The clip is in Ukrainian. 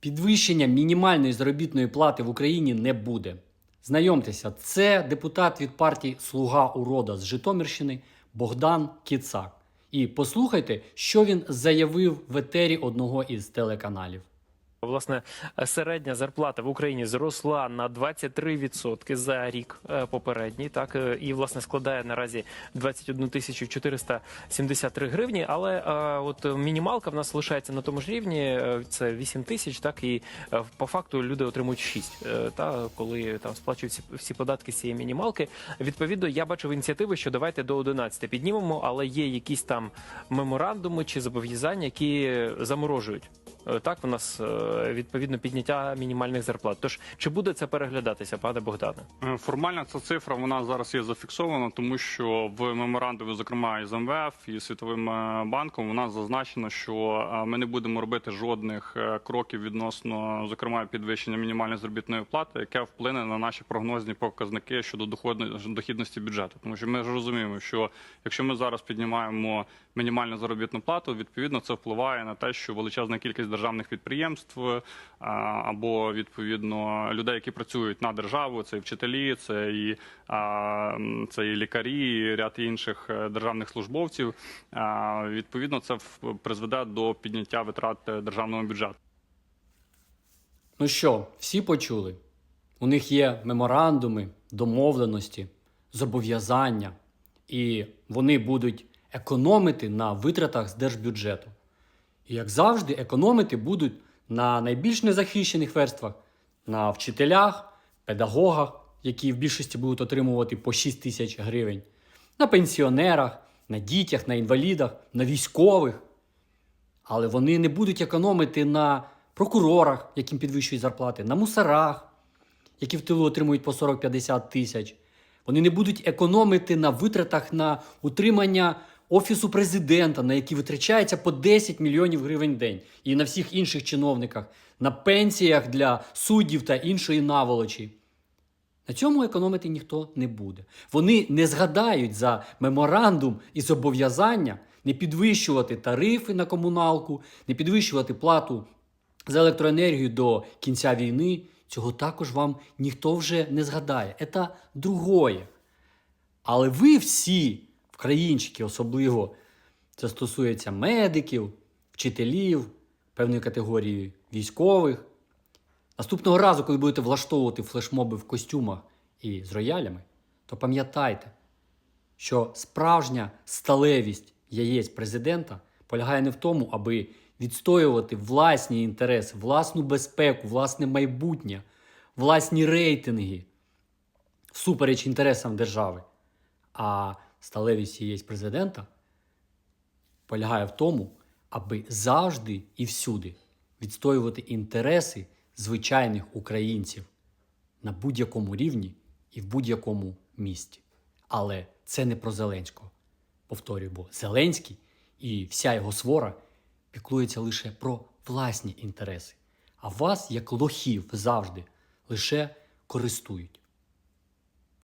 Підвищення мінімальної заробітної плати в Україні не буде. Знайомтеся, це депутат від партії Слуга урода з Житомирщини Богдан Кіцак. І послухайте, що він заявив в етері одного із телеканалів. Власне, середня зарплата в Україні зросла на 23% за рік е, попередній, так е, і власне складає наразі 21 тисячу 473 гривні. Але е, от мінімалка в нас лишається на тому ж рівні. Це 8 тисяч, так і по факту люди отримують 6, е, та коли там сплачують всі, всі податки з цієї мінімалки. Відповідно, я бачив ініціативи, що давайте до 11 піднімемо, але є якісь там меморандуми чи зобов'язання, які заморожують. Е, Так, у нас е, відповідно підняття мінімальних зарплат. Тож чи буде це переглядатися, пане Богдане? Е, Формально ця цифра вона зараз є зафіксована, тому що в меморандумі, зокрема із МВФ і Світовим банком, у нас зазначено, що ми не будемо робити жодних кроків відносно, зокрема, підвищення мінімальної заробітної плати, яке вплине на наші прогнозні показники щодо дохідності бюджету. Тому що ми ж розуміємо, що якщо ми зараз піднімаємо мінімальну заробітну плату, відповідно це впливає на те, що величезна кількість державних підприємств е, або відповідно людей, які працюють на державу, це і вчителі, це і це і лікарі, і ряд інших е, державних службовців. Відповідно, це призведе до підняття витрат е, державного бюджету. Ну що, всі почули? У них є меморандуми, домовленості, зобов'язання, і вони будуть економити на витратах з держбюджету. І як завжди, економити будуть на найбільш незахищених верствах, на вчителях, педагогах, які в більшості будуть отримувати по 6 тисяч гривень, на пенсіонерах, на дітях, на інвалідах, на військових. Але вони не будуть економити на прокурорах, яким підвищують зарплати, на мусорах, які в тилу отримують по 40-50 тисяч. Вони не будуть економити на витратах на утримання офісу президента, на які витрачається по 10 мільйонів гривень в день, і на всіх інших чиновниках, на пенсіях для суддів та іншої наволочі. На цьому економити ніхто не буде. Вони не згадають за меморандум і зобов'язання не підвищувати тарифи на комуналку, не підвищувати плату за електроенергію до кінця війни. Цього також вам ніхто вже не згадає. Це другое. Але ви всі, вкраїнчики, особливо це стосується медиків, вчителів, певної категорії військових. Наступного разу, коли будете влаштовувати флешмоби в костюмах і з роялями, то пам'ятайте, що справжня сталевість яєць президента полягає не в тому, аби відстоювати власні інтереси, власну безпеку, власне майбутнє, власні рейтинги всупереч інтересам держави. А сталевість яєць президента полягає в тому, аби завжди і всюди відстоювати інтереси звичайних українців на будь-якому рівні і в будь-якому місті. Але це не про Зеленського. Повторюю, бо Зеленський і вся його свора піклується лише про власні інтереси. А вас, як лохів, завжди лише користують.